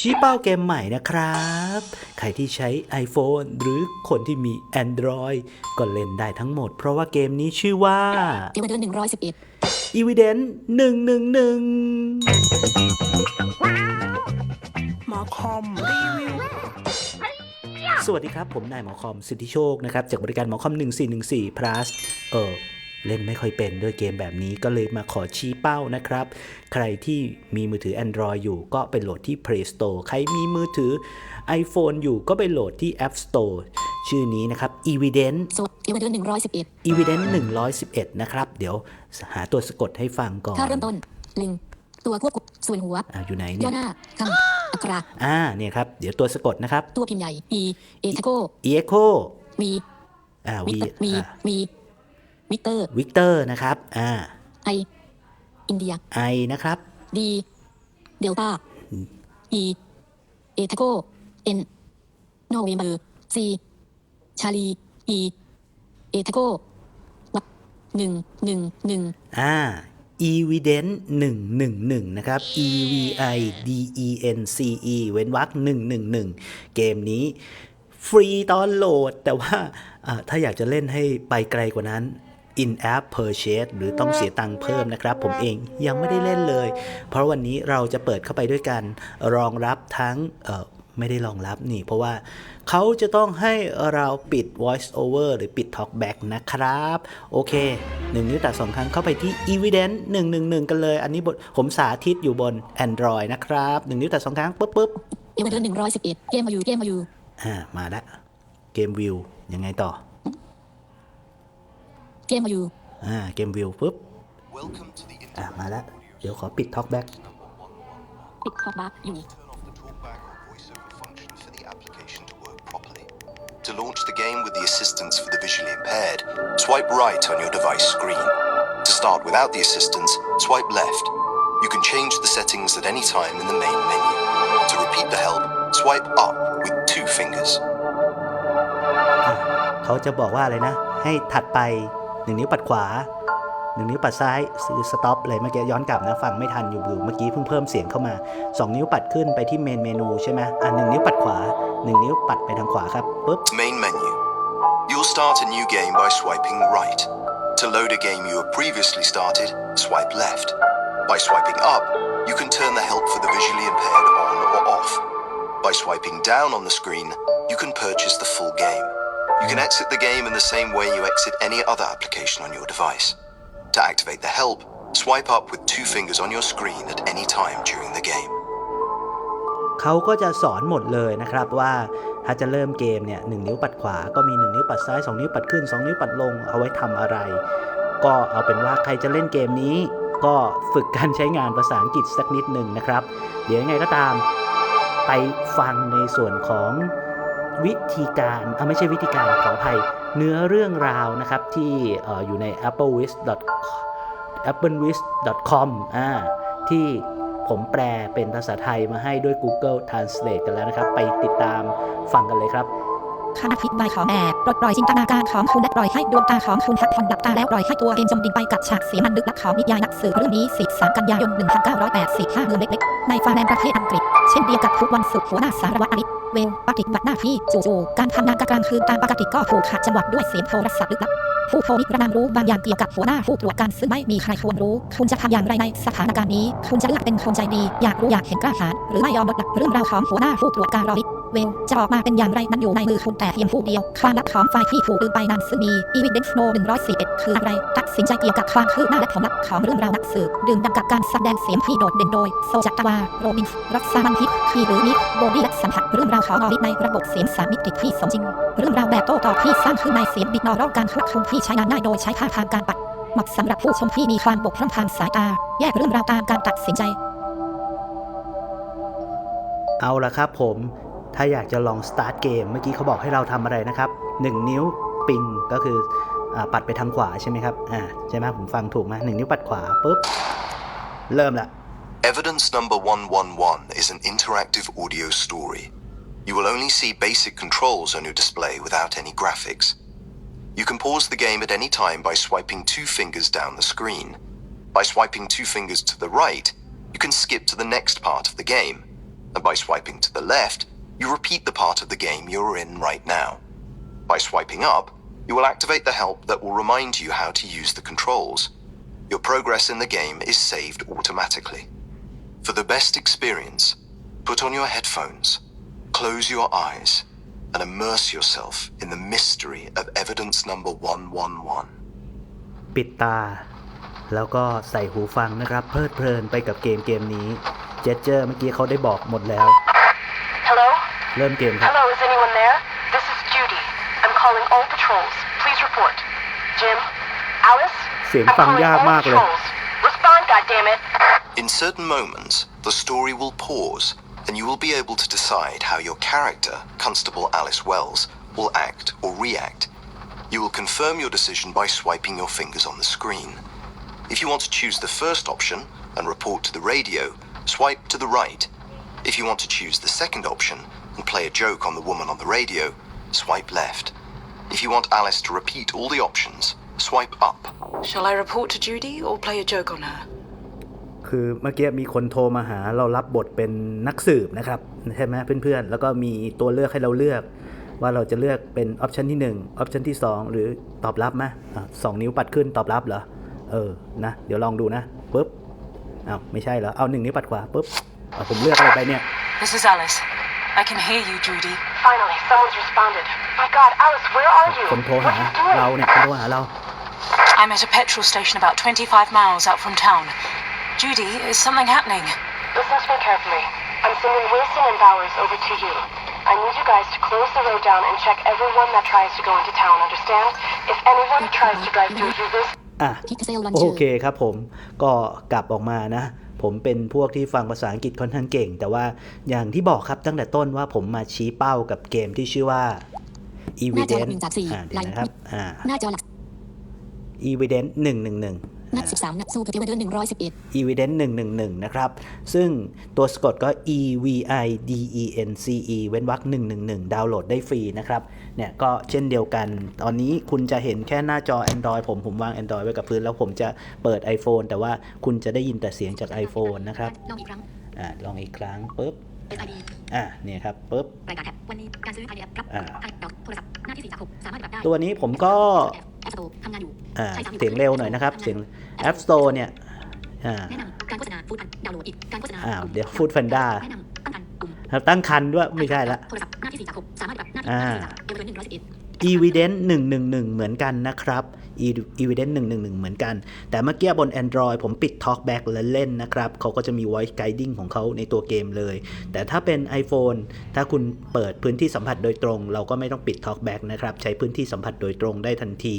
ชี้เป้าเกมใหม่นะครับ ใครที่ใช้ iPhone หรือคนที่มี Android ก็เล่นได้ทั้งหมด เพราะว่าเกมนี้ชื่อว่าเอวเดือนหนึ่งร้อยสิบเอ็ด Evidence 111หมอคอมรีวิวสวัสดีครับ ผมนายหมอคอมสิทธิโชคนะครับ จากบริการหมอคอม 1414 plus เออ เล่นไม่ค่อยเป็นด้วยเกมแบบนี้ก็เลยมาขอชี้เป้านะครับ ใครที่มีมือถือ Android อยู่ก็ไปโหลดที่ Play Store ใครมีมือถือ iPhone อยู่ก็ไปโหลดที่ App Store ชื่อนี้นะครับ Evidence สวดเอวเดือนหนึ่งร้อยสิบเอ็ด Evidence 111 นะครับ เดี๋ยวหาตัวสะกดให้ฟังก่อนค่าเริ่มต้นลิงตัวควบคุมส่วนหัวอ่าอยู่ไหนย่เนี่อยหน้าคำอักขระอ่าเนี่ยครับ เดี๋ยวตัวสะกดนะครับ ตัวพิมพ์ใหญ่ E เอทโก Echo วีอ่ามิ V เตอร์ วีวีมิเตอร์วิกเตอร์นะครับอ่าไออินเดีย I นะครับดีเดลต้า E เอทโกเอ็นโนเวมเบอร์ซีชาลี E เอทโกวัดหนึ่งหนึ่งหนึ่งอ่า evidence 111 นะครับ e v i d e n c e เว้นวรรค111 เกมนี้ฟรีตอนโหลด แต่ว่าอ่าถ้าอยากจะเล่นให้ไปไกลกว่านั้น in app purchase หรือต้องเสียตังค์เพิ่มนะครับ ผมเองยังไม่ได้เล่นเลย เพราะวันนี้เราจะเปิดเข้าไปด้วยกันรองรับทั้งเอ่อไม่ได้รองรับนี่ เพราะว่าเขาจะต้องให้เราปิด voice over หรือปิด talkback นะครับ โอเคหนึ่งนิ้วแตะสองครั้งเข้าไปที่ evidence 111 กันเลย อันนี้บทผมสาธิตอยู่บน Android นะครับหนึ่งนิ้วแตะสองครั้งปุ๊บปุ๊บเอวเดือนหนึ่งร้อยสิบเอ็ดเกมมาอยู่เกมมาอยู่อ่ามาละเกมวิวยังไงต่อ เกมมาอยู่อ่าเกมวิวปุ๊บ Welcome to the อ่า internet. มาละเดี๋ยวขอปิด talkback ปิดท็อปบัคอยู่ Turn off the talkback or voiceover function for the application to work properly. To launch the game with the assistance for the visually impaired, swipe right on your device screen. To start without the assistance, swipe left. You can change the settings at any time in the main menu. To repeat the help, swipe up with two fingers. อะเขาจะบอกว่าอะไรนะ ให้ถัดไป หนึ่งนิ้วปัดขวาหนึ่งนิ้วปัดซ้ายซื้อสต็อปอะไรเมื่อกี้ย้อนกลับนะฟังไม่ทันอยู่อยู่เมื่อกี้เพิ่งเพิ่มเสียงเข้ามาสองนิ้วปัดขึ้นไปที่เมนเมนูใช่ไหมอะหนึ่งนิ้วปัดขวาหนึ่งนิ้วปัดไปทางขวาครับปุ๊บ Main menu. You'll start a new game by swiping right. To load a game you have previously started, swipe left. By swiping up, you can turn the help for the visually impaired on or off. By swiping down on the screen, you can purchase the full game. You can exit the game in the same way you exit any other application on your device. To activate the help, swipe up with two fingers on your screen at any time during the game. เขาก็จะสอนหมดเลยนะครับว่าถ้าจะเริ่มเกมเนี่ยหนิ้วปัดขวาก็มีหนึ่งนิ้วปัดซ้ายสองนิ้วปัดขึ้นสองนิ้วปัดลงเอาไว้ทำอะไร ก็เอาเป็นว่าใครจะเล่นเกมนี้ ก็ฝึกการใช้งานภาษาอังกฤษสักนิดหนึ่งนะครับ เดี๋ยวยังไงก็ตามไปฟังในส่วนของ วิธีการเอาไม่ใช่วิธีการขออภัยเนื้อเรื่องราวนะครับ ที่ออยู่ใน applewis.applewis.com อ่าที่ผมแปลเป็นภาษาไทยมาให้ด้วย Google Translate กันแล้วนะครับ ไปติดตามฟังกันเลยครับคณะพิษใบของแอบปลดปล่อยจินตนาการของคุณและปล่อยให้ดวงตาของคุณพักผ่อนหลับตาแล้วปล่อยให้ตัวเองจมดิ่งไปกับฉากเสียงมันลึกลับของนิยายหนังสือเรื่องนี้ 13 กันยายน 1985เมืองเล็กๆ ในฟาแลนด์ประเทศอังกฤษ เช่นเดียวกับทุกวันศุกร์หัวหน้าสารวัตรอลิเวลปฏิบัติหน้าที่จู่ๆการทำงานกลางคืนตามปกติก็ถูกขัดจังหวะด้วยเสียงโทรศัพท์ลึกลับผู้โทรนิรนามรู้บางอย่างเกี่ยวกับหัวหน้าผู้ตรวจการซึ่งไม่มีใครควรรู้ คุณจะทำอย่างไรในสถานการณ์นี้ คุณจะเลือกเป็นคนใจดี อยากรู้อยากเห็นกล้าหาญหรือไม่ยอมลดละเรื่องราวของหัวหน้าผู้ตรวจการรอลิ เวนจะออกมาเป็นอย่างไรนั้นอยู่ในมือคุณแต่เพียงผู้เดียว ความลับของฝ่ายที่ถูกลืมไปนั้นซึ่งมี Evidence No 111คืออะไร ตัดสินใจเกี่ยวกับความคืบหน้าและผลลัพธ์ของเรื่องราวนักสืบดื่มด่ำกับการแสดงเสียงที่โดดเด่นโดย โซจัตวา โรบินส์รักษามันฮิตคีหรือมิกโบดี้และสัมผัสเรื่องราวของออริในระบบเสียงสามมิติที่สมจริง เรื่องราวแบบโต้ตอบที่สร้างขึ้นในเสียงบิดนอรัลการควบคุมที่ใช้งานง่ายโดยใช้ท่าทางการปัดเหมาะสำหรับผู้ชมที่มีความบกพร่องทางสายตา แยกเรื่องราวตามการตัดสินใจ เอาละครับผม ถ้าอยากจะลองสตาร์ทเกมเมื่อกี้เขาบอกให้เราทำอะไรนะครับ 1 นิ้วปิงก็คืออปัดไปทางขวาใช่ไหมครับอ่าใช่ไหมผมฟังถูกไหมหนึ่งนิ้วปัดขวาปุ๊บ เริ่มละ Evidence number 111 is an interactive audio story. You will only see basic controls on your display without any graphics. You can pause the game at any time by swiping two fingers down the screen. By swiping two fingers to the right, you can skip to the next part of the game. and by swiping to the left, you repeat the part of the game you're in right now. By swiping up, you will activate the help that will remind you how to use the controls. Your progress in the game is saved automatically. For the best experience, put on your headphones, close your eyes, and immerse yourself in the mystery of evidence number 111. ปิดตา แล้วก็ใส่หูฟังนะครับ เพลิดเพลินไปกับเกมเกมนี้ เจเจอร์เมื่อกี้เขาได้บอกหมดแล้ว Hello? เริ่มเกมครับ Hello, is anyone there? This is Judy. I'm calling all patrols. Please report. Jim? Alice? เสียง I'm ฟัง calling ยาก all มากเลย patrols. Respond, goddammit. In certain moments, the story will pause, and you will be able to decide how your character, Constable Alice Wells, will act or react. You will confirm your decision by swiping your fingers on the screen. If you want to choose the first option and report to the radio, swipe to the right. If you want to choose the second option and play a joke on the woman on the radio, swipe left. If you want Alice to repeat all the options, swipe up. Shall I report to Judy or play a joke on her? คือเมื่อกี้มีคนโทรมาหาเรารับบทเป็นนักสืบนะครับใช่ไหมเพื่อนๆ แล้วก็มีตัวเลือกให้เราเลือก ว่าเราจะเลือกเป็นออปชันที่1ออปชันที่ 2 หรือตอบรับไหมอะสองนิ้วปัดขึ้นตอบรับเหรอ เออนะ เดี๋ยวลองดูนะปุ๊บอ้าวไม่ใช่เหรอ เอาหนึ่งนิ้วปัดขวาปุ๊บเอาผมเลือกอะไรไปเนี่ย This is Alice. I can hear you, Judy. Finally, someone's responded. My god, Alice, where are you? คนโทร What หา are you doing? เราเนี่ยคนโทรหาเรา I'm at a petrol station about 25 miles out from town. Judy, is something happening? Listen to me carefully. I'm sending Wilson and Bowers over to you. I need you guys to close the road down and check everyone that tries to go into town, understand? If anyone tries to drive through, you listen. อ่ะ Pixel โอ Launcher เคครับผมก็กลับออกมานะ ผมเป็นพวกที่ฟังภาษาอังกฤษค่อนข้างเก่ง แต่ว่าอย่างที่บอกครับตั้งแต่ต้นว่าผมมาชี้เป้ากับเกมที่ชื่อว่าหน้าจอ Evidence หนึ่งจากสี่อ่าเดี๋ยวนะครับอ่าหน้าจอหลัก Evidence 111นั ด13 นัดสู้กับเทวเดอร์111 Evidence 111 นะครับ ซึ่งตัวสะกดก็ E V I D E N C E เว้นวรรค111 ดาวน์โหลดได้ฟรีนะครับ เนี่ยก็เช่นเดียวกัน ตอนนี้คุณจะเห็นแค่หน้าจอ Android ผมผมวาง Android ไว้กับพื้น แล้วผมจะเปิด iPhone แต่ว่าคุณจะได้ยินแต่เสียงจาก iPhone นะครับ ลองอีกครั้งอ่าลองอีกครั้งปุ๊บ SID อ่าเนี่ยครับปุ๊บรายการแท็บวันนี้การซื้อภายในแอปรับอ่าภายในดอกโทรศัพท์หน้าที่4จาก6สามารถปฏิบัติได้ตัวนี้ผมก็แอปสโตร์ทำงานอยู่อ่าใช้สาม เสียงเร็วหน่อยนะครับ เสียง App Store เนี่ยอ่าแนะนำการโฆษณาฟูดพันดาวน์โหลดอีกการโฆษณาอ้าวปุ่มเดี๋ยว Food Panda แนะนำตั้งคันปุ่มครับตั้งคันด้วยไม่ใช่ละโทรศัพท์หน้าที่4จาก6สามารถปฏิบัติหน้าที่อ่าหน้าที่4จากเอเวอร์เรน111 Evidence 111เหมือนกันนะครับ E- Evidence 111 เหมือนกัน แต่เมื่อกี้บน Android ผมปิด Talkback แล้วเล่นนะครับ เขาก็จะมี Voice Guiding ของเขาในตัวเกมเลย แต่ถ้าเป็น iPhone ถ้าคุณเปิดพื้นที่สัมผัสโดยตรง เราก็ไม่ต้องปิด Talkback นะครับ ใช้พื้นที่สัมผัสโดยตรงได้ทันที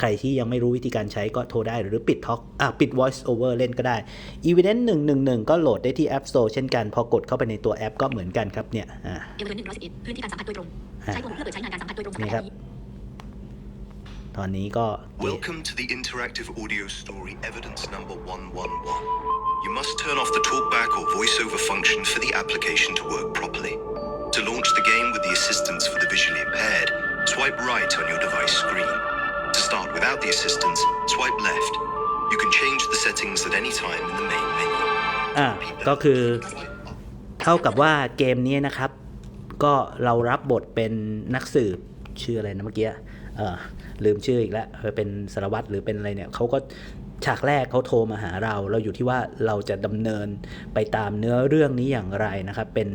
ใครที่ยังไม่รู้วิธีการใช้ก็โทรได้หรือปิด Talk อะปิด Voice Over เล่นก็ได้ Evidence 111 ก็โหลดได้ที่ App Store เช่นกัน พอกดเข้าไปในตัวแอปก็เหมือนกันครับเนี่ยอ่าเอเวอร์เรน111พื้นที่การสัมผัสโดยตรงอ่าใช้ปุ่มเพื่อเปิดใช้งานการสัมผัสโดยตรงสำหนี่รับคแอรับปนี้ ตอนนี้ก็ Welcome to the interactive audio story evidence number 111. You must turn off the talkback or voiceover function for the application to work properly. To launch the game with the assistance for the visually impaired, swipe right on your device screen. To start without the assistance, swipe left. You can change the settings at any time in the main menu. อ่าก็คือเท่ากับว่าเกมนี้นะครับ ก็เรารับบทเป็นนักสืบชื่ออะไรนะเมื่อกี้เออ ลืมชื่ออีกแล้วเป็นสารวัตรหรือเป็นอะไรเนี่ยเขาก็ฉากแรกเขาโทรมาหาเรา เราอยู่ที่ว่าเราจะดำเนินไปตามเนื้อเรื่องนี้อย่างไรนะครับ เป็น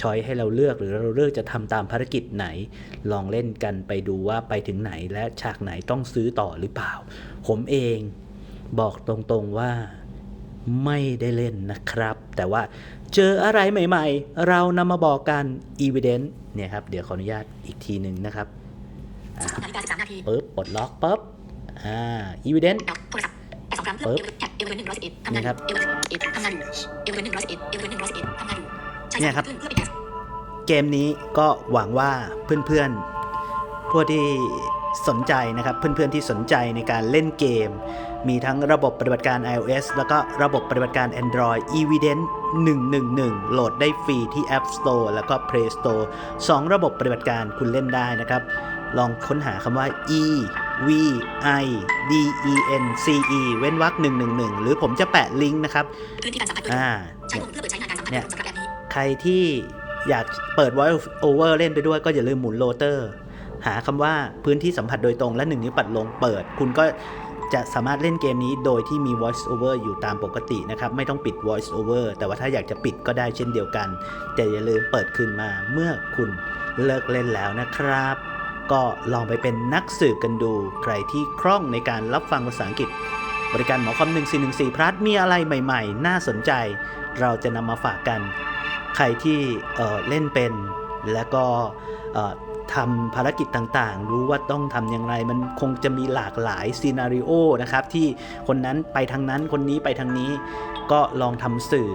ช้อยให้เราเลือกหรือเราเลือกจะทำตามภารกิจไหน ลองเล่นกันไปดูว่าไปถึงไหนและฉากไหนต้องซื้อต่อหรือเปล่า ผมเองบอกตรงๆว่าไม่ได้เล่นนะครับ แต่ว่าเจออะไรใหม่ๆ เรานำมาบอกกัน Evidence เนี่ยครับ เดี๋ยวขออนุญาตอีกทีหนึ่งนะครับ 13นาฬิกา13นาทีปึ๊บปลดล็อกปั๊บอ่า Evidence ดอกโทรศัพท์แต่สองครั้งเพื่อปึ๊บแท็บเอเวอร์เรน111ทำงานนี่ครับเอเวอร์เรน111ทำงานอยู่เอเวอร์เรน111เอเวอร์เรน111ทำงานอยู่ใช้เนี่ยครับสามครึ่งเพื่อเป็นการเกมนี้ก็หวังว่าเพื่อนๆพวกที่สนใจนะครับเพื่อนๆที่สนใจในการเล่นเกม มีทั้งระบบปฏิบัติการ iOS แล้วก็ระบบปฏิบัติการ Android Evidence 111 โหลดได้ฟรีที่ App Store แล้วก็ Play Store 2 ระบบปฏิบัติการคุณเล่นได้นะครับ ลองค้นหาคำว่า e v i d e n c e เว้นวรรค111 หรือผมจะแปะลิงก์นะครับพื้นที่การสัมผัสโดยตรงอ่าใช้ปุ่มเพื่อเปิดใช้งานการสัมผัสโดเนี่ยยตรงสำหรับแอปนี้ใครที่อยากเปิด voice over เล่นไปด้วยก็อย่าลืมหมุนโรเตอร์ หาคำว่าพื้นที่สัมผัสโดยตรงและหนึ่งนิ้วปัดลงเปิด คุณก็จะสามารถเล่นเกมนี้โดยที่มี voice over อยู่ตามปกตินะครับ ไม่ต้องปิด voice over แต่ว่าถ้าอยากจะปิดก็ได้เช่นเดียวกัน แต่อย่าลืมเปิดคืนมาเมื่อคุณเลิกเล่นแล้วนะครับ ก็ลองไปเป็นนักสืบกันดู ใครที่คล่องในการรับฟังภาษาอังกฤษ บริการหมอคอม 1414พลัสมีอะไรใหม่ๆ น่าสนใจ เราจะนำมาฝากกัน ใครที่เเล่นเป็น แล้วก็ทำภารกิจต่างๆ รู้ว่าต้องทำอย่างไร มันคงจะมีหลากหลายซีนารีโอนะครับ ที่คนนั้นไปทางนั้นคนนี้ไปทางนี้ ก็ลองทำสื่อ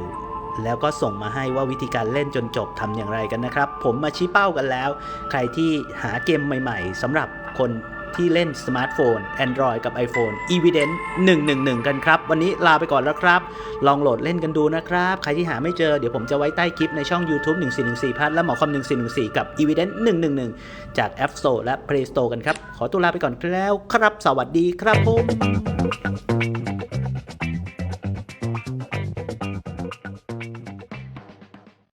แล้วก็ส่งมาให้ว่าวิธีการเล่นจนจบทำอย่างไรกันนะครับ ผมมาชี้เป้ากันแล้ว ใครที่หาเกมใหม่ๆสำหรับคนที่เล่นสมาร์ทโฟน Android กับ iPhone Evidence 111 กันครับ วันนี้ลาไปก่อนแล้วครับ ลองโหลดเล่นกันดูนะครับ ใครที่หาไม่เจอเดี๋ยวผมจะไว้ใต้คลิปในช่อง YouTube 1414พัทและหมอคอม1414 กับ Evidence 111 จาก App Store และ Play Store กันครับ ขอตัวลาไปก่อนแล้วครับ สวัสดีครับผม